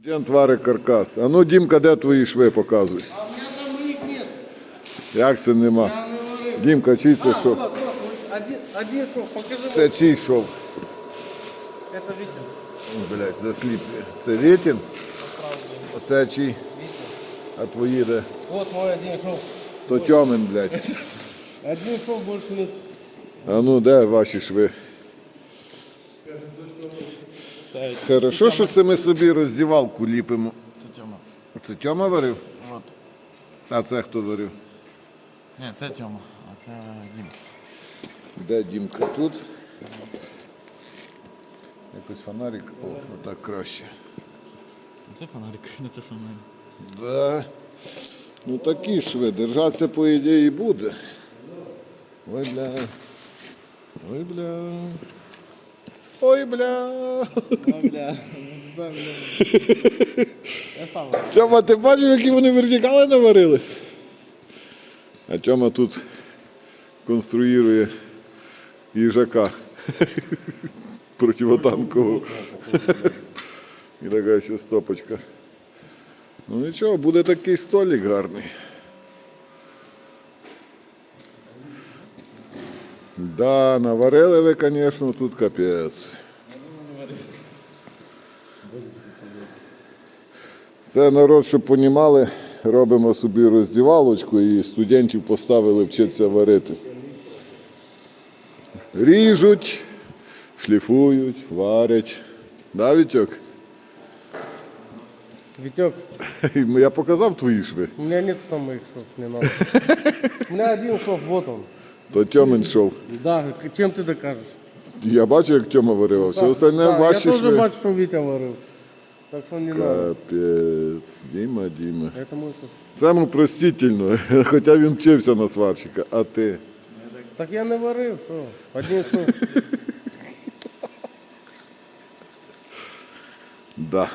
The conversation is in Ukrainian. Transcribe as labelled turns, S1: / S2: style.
S1: Студент варить каркас. А ну, Дімка, де твої шви показуй?
S2: А у меня там их нет.
S1: Як це нема? Дімка, чий це шов?
S2: один, шов, покажи.
S1: Це чий шов?
S2: Это Витя.
S1: О, Блядь, засліплює. Це Вітін? Оце чий? А твої де?
S2: Вот мой один шов.
S1: То Тьомин, блядь.
S2: Один шов больше нет.
S1: А ну, де ваші шви? Хорошо, що це ми собі роздівалку ліпимо.
S3: Це Тьома.
S1: Це Тьома варив?
S3: От.
S1: А це хто варив?
S3: Ні, це Тьома, а це Дімка.
S1: Де Дімка? Тут? Якось фонарик. О, отак краще.
S3: Це фонарик, не це саме.
S1: Да. Ну такі шви. Держатися по ідеї буде. Ой, бля. Ой, бля. Ой, бля.
S2: бля. бля. Я сам.
S1: Тьома, ти бачив, які вони вертикали наварили? А Тьома тут конструює їжака противотанкового. І така ще стопочка. Ну нічого, буде такий столик гарний. Да, наварили ви, звісно, тут капець. Це народ, щоб понімали, робимо собі роздівалочку і студентів поставили вчитися варити. Ріжуть, шліфують, варять. Да, Вітьок?
S2: Витек,
S1: Я показав твої шви.
S2: у меня нет там моих шов, не надо. У меня один шов, вот он.
S1: То Тьомин шов.
S2: Да, чем ты докажешь?
S1: Я бачу, як Тьома варив, а все остальне
S2: Да,
S1: ваші
S2: Я тоже
S1: шви.
S2: бачу, что Витя варил. Так что не надо.
S1: Капець, Діма, Діма.
S2: Это мой шов.
S1: Це йому простительно, хоча він вчився на сварщика, а ти.
S2: Так я не варив, що? Один шов.
S1: Да.